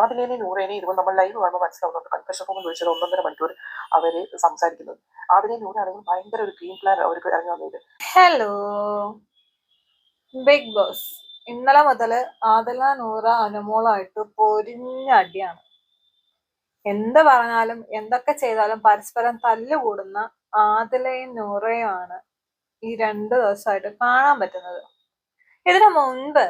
ആദിലേനെ നൂറേനെ ഇതുപോലെ നമ്മൾ ലൈവ് കാണുമ്പോൾ മനസ്സിലാവുന്നുണ്ട്. കൺഫെഷൻ റൂമിൽ വിളിച്ചത് ഒന്നൊന്നര മണിക്കൂർ അവർ സംസാരിക്കുന്നത്. ആദിലെ നൂറാണെങ്കിൽ ഭയങ്കര ഒരു ഗെയിം പ്ലാൻ അവർക്ക് ഇറങ്ങി വന്നത്. ഹലോ ബിഗ് ബോസ് ഇന്നലെ മുതൽ ആദല നൂറ അനുമോളായിട്ട് പൊരിഞ്ഞ അടിയാണ്. എന്ത് പറഞ്ഞാലും എന്തൊക്കെ ചെയ്താലും പരസ്പരം തല്ലുകൂടുന്ന ആദിലയും നൂറയുമാണ് ഈ രണ്ട് ദിവസമായിട്ട് കാണാൻ പറ്റുന്നത്. ഇതിനു മുൻപ്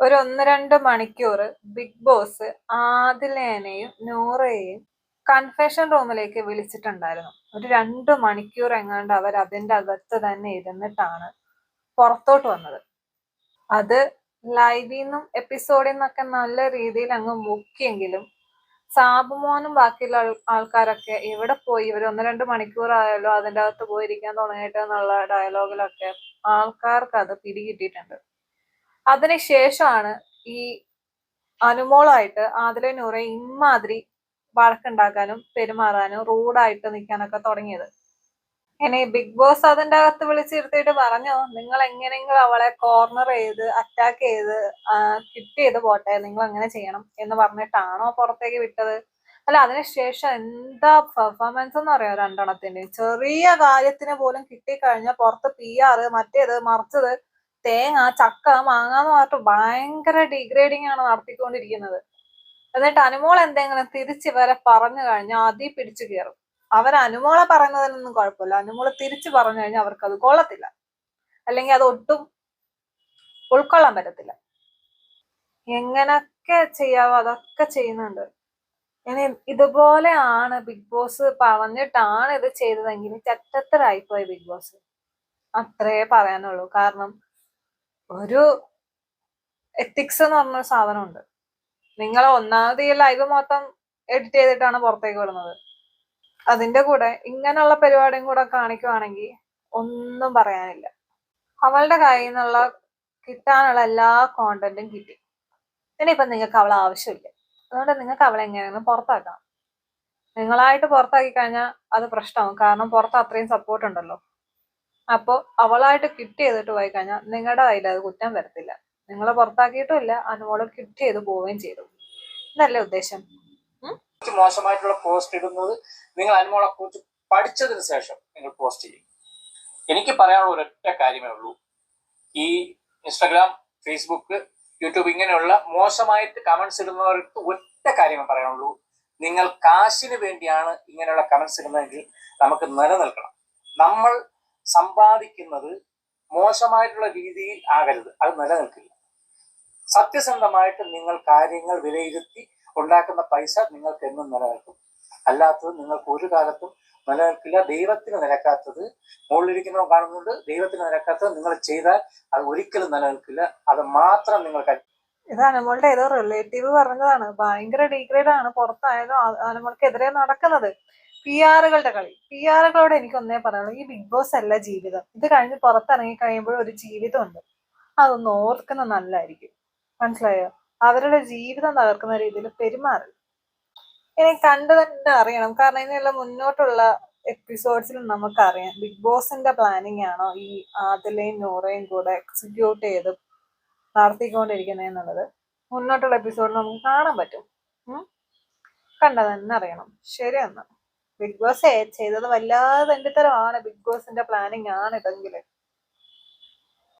ഒരു ഒന്ന് രണ്ട് മണിക്കൂർ ബിഗ് ബോസ് ആദിലേനെയും നൂറയെയും കൺഫെഷൻ റൂമിലേക്ക് വിളിച്ചിട്ടുണ്ടായിരുന്നു. ഒരു രണ്ട് മണിക്കൂർ എങ്ങാണ്ട് അവർ അതിന്റെ അകത്ത് തന്നെ ഇരുന്നിട്ടാണ് പുറത്തോട്ട് വന്നത്. അത് ലൈവിൽ നിന്നും എപ്പിസോഡിൽ നിന്നൊക്കെ നല്ല രീതിയിൽ അങ്ങ് മുക്കിയെങ്കിലും സാബുമോനും ബാക്കിയുള്ള ആൾക്കാരൊക്കെ എവിടെ പോയി? ഇവർ ഒന്ന് രണ്ട് മണിക്കൂറായാലോ അതിന്റെ അകത്ത് പോയിരിക്കാൻ തുടങ്ങിയിട്ട് എന്നുള്ള ഡയലോഗിലൊക്കെ ആൾക്കാർക്ക് അത് പിടികിട്ടിയിട്ടുണ്ട്. അതിനുശേഷമാണ് ഈ അനുമോളായിട്ട് ആദിലെ നൂറെ ഇമാതിരി വഴക്കുണ്ടാക്കാനും പെരുമാറാനും റൂഡായിട്ട് നിൽക്കാനൊക്കെ തുടങ്ങിയത്. ഇനി ബിഗ് ബോസ് അതിന്റെ അകത്ത് വിളിച്ചിരുത്തിയിട്ട് പറഞ്ഞു നിങ്ങൾ എങ്ങനെയെങ്കിലും അവളെ കോർണർ ചെയ്ത് അറ്റാക്ക് ചെയ്ത് കിറ്റ് ചെയ്ത് പോട്ടെ നിങ്ങൾ അങ്ങനെ ചെയ്യണം എന്ന് പറഞ്ഞിട്ടാണോ പുറത്തേക്ക് വിട്ടത്. അല്ല അതിനുശേഷം എന്താ പെർഫോമൻസ് എന്ന് പറയാം രണ്ടെണ്ണത്തിന്റെ ചെറിയ കാര്യത്തിന് പോലും കിട്ടിക്കഴിഞ്ഞാൽ പുറത്ത് പി ആറ് മറ്റേത് മറിച്ചത് തേങ്ങ ചക്ക മാങ്ങ എന്ന് പറഞ്ഞിട്ട് ഭയങ്കര ഡിഗ്രേഡിങ് ആണ് നടത്തിക്കൊണ്ടിരിക്കുന്നത്. എന്നിട്ട് അനുമോൾ എന്തെങ്കിലും തിരിച്ച് ഇവരെ പറഞ്ഞു കഴിഞ്ഞാൽ അതി പിടിച്ചു കയറും അവർ അനുമോളെ പറയുന്നതിനൊന്നും കുഴപ്പമില്ല. അനുമോൾ തിരിച്ചു പറഞ്ഞു കഴിഞ്ഞാൽ അവർക്ക് അത് കൊള്ളത്തില്ല. അല്ലെങ്കിൽ അത് ഒട്ടും ഉൾക്കൊള്ളാൻ പറ്റത്തില്ല. എങ്ങനൊക്കെ ചെയ്യാവോ അതൊക്കെ ചെയ്യുന്നുണ്ട്. ഇനി ഇതുപോലെയാണ് ബിഗ് ബോസ് പറഞ്ഞിട്ടാണ് ഇത് ചെയ്തതെങ്കിൽ ചട്ടത്തരായിപ്പോയി ബിഗ് ബോസ്. അത്രേ പറയാനുള്ളൂ. കാരണം ഒരു എത്തിക്സ് എന്ന് പറഞ്ഞ സാധനമുണ്ട്. നിങ്ങൾ ഒന്നാമത് ഈ ലൈവ് മൊത്തം എഡിറ്റ് ചെയ്തിട്ടാണ് പുറത്തേക്ക് വിടുന്നത്. അതിന്റെ കൂടെ ഇങ്ങനെയുള്ള പരിപാടിയും കൂടെ കാണിക്കുവാണെങ്കിൽ ഒന്നും പറയാനില്ല. അവളുടെ കയ്യിൽ നിന്നുള്ള കിട്ടാനുള്ള എല്ലാ കോണ്ടന്റും കിട്ടി. ഇനിയിപ്പം നിങ്ങൾക്ക് അവളെ ആവശ്യമില്ല. അതുകൊണ്ട് നിങ്ങൾക്ക് അവളെ എങ്ങനെയെങ്കിലും പുറത്താക്കാം നിങ്ങളായിട്ട് പുറത്താക്കി കഴിഞ്ഞാൽ അത് പ്രശ്നമാവും. കാരണം പുറത്ത് അത്രയും സപ്പോർട്ട് ഉണ്ടല്ലോ. അപ്പോൾ അവളായിട്ട് കിറ്റ് ചെയ്തിട്ട് പോയി കഴിഞ്ഞാൽ നിങ്ങളുടെ കയ്യിൽ അത് കുറ്റം വരത്തില്ല. നിങ്ങളെ പുറത്താക്കിയിട്ടും ഇല്ല കിറ്റ് ചെയ്ത് പോവുകയും ചെയ്തു. എന്നല്ലേ ഉദ്ദേശം? മോശമായിട്ടുള്ള പോസ്റ്റ് ഇടുന്നത് നിങ്ങൾ അനുമോളെ കുറിച്ച് പഠിച്ചതിന് ശേഷം നിങ്ങൾ പോസ്റ്റ് ചെയ്യും. എനിക്ക് പറയാനുള്ള ഒരൊറ്റ കാര്യമേ ഉള്ളൂ. ഈ ഇൻസ്റ്റാഗ്രാം ഫേസ്ബുക്ക് യൂട്യൂബ് ഇങ്ങനെയുള്ള മോശമായിട്ട് കമന്റ്സ് ഇടുന്നവർക്ക് ഒറ്റ കാര്യമേ പറയാനുള്ളൂ. നിങ്ങൾ കാശിന് വേണ്ടിയാണ് ഇങ്ങനെയുള്ള കമന്റ്സ് ഇടുന്നതെങ്കിൽ നമുക്ക് നിലനിൽക്കണം. നമ്മൾ സമ്പാദിക്കുന്നത് മോശമായിട്ടുള്ള രീതിയിൽ ആകരുത്. അത് നിലനിൽക്കില്ല. സത്യസന്ധമായിട്ട് നിങ്ങൾ കാര്യങ്ങൾ വിലയിരുത്തി ഉണ്ടാക്കുന്ന പൈസ നിങ്ങൾക്ക് എന്നും നിലനിൽക്കും. അല്ലാത്തത് നിങ്ങൾക്ക് ഒരു കാലത്തും നിലനിൽക്കില്ല. ദൈവത്തിന് നിരക്കാത്തത് മുകളിലിരിക്കുന്നവർ കാണുന്നുണ്ട്. ദൈവത്തിന് നിരക്കാത്തത് നിങ്ങൾ ചെയ്താൽ അത് ഒരിക്കലും നിലനിൽക്കില്ല. അത് മാത്രം നിങ്ങൾ ഇതാണ് നമ്മളുടെ ഏതോ റിലേറ്റീവ് പറഞ്ഞതാണ്. ഭയങ്കര ഡീഗ്രേഡ് ആണ് പുറത്തായാലും എതിരെ നടക്കുന്നത്. പി ആറുകളുടെ കളി. പി ആറുകളോട് എനിക്ക് ഒന്നേ പറയാനുള്ളൂ. ഈ ബിഗ് ബോസ് അല്ല ജീവിതം. ഇത് കഴിഞ്ഞ് പുറത്തിറങ്ങി കഴിയുമ്പോൾ ഒരു ജീവിതമുണ്ട്. അതൊന്ന് ഓർക്കുന്ന നല്ലതായിരിക്കും. മനസ്സിലായോ? അവരുടെ ജീവിതം തകർക്കുന്ന രീതിയിൽ പെരുമാറി ഇനി കണ്ടു തന്നെ അറിയണം. കാരണം ഇതിനുള്ള മുന്നോട്ടുള്ള എപ്പിസോഡ്സിൽ നമുക്കറിയാം. ബിഗ് ബോസിന്റെ പ്ലാനിങ് ആണോ ഈ ആദിലയും നൂറയും കൂടെ എക്സിക്യൂട്ട് ചെയ്ത് നടത്തിക്കൊണ്ടിരിക്കുന്നത് എന്നുള്ളത്. മുന്നോട്ടുള്ള എപ്പിസോഡിൽ നമുക്ക് കാണാൻ പറ്റും. കണ്ടത് തന്നെ അറിയണം. ശരി എന്നാ. ബിഗ് ബോസ് ചെയ്തത് വല്ലാതെ എന്റെ തരമാണ് ബിഗ് ബോസിന്റെ പ്ലാനിങ് ആണ് ഇതെങ്കിൽ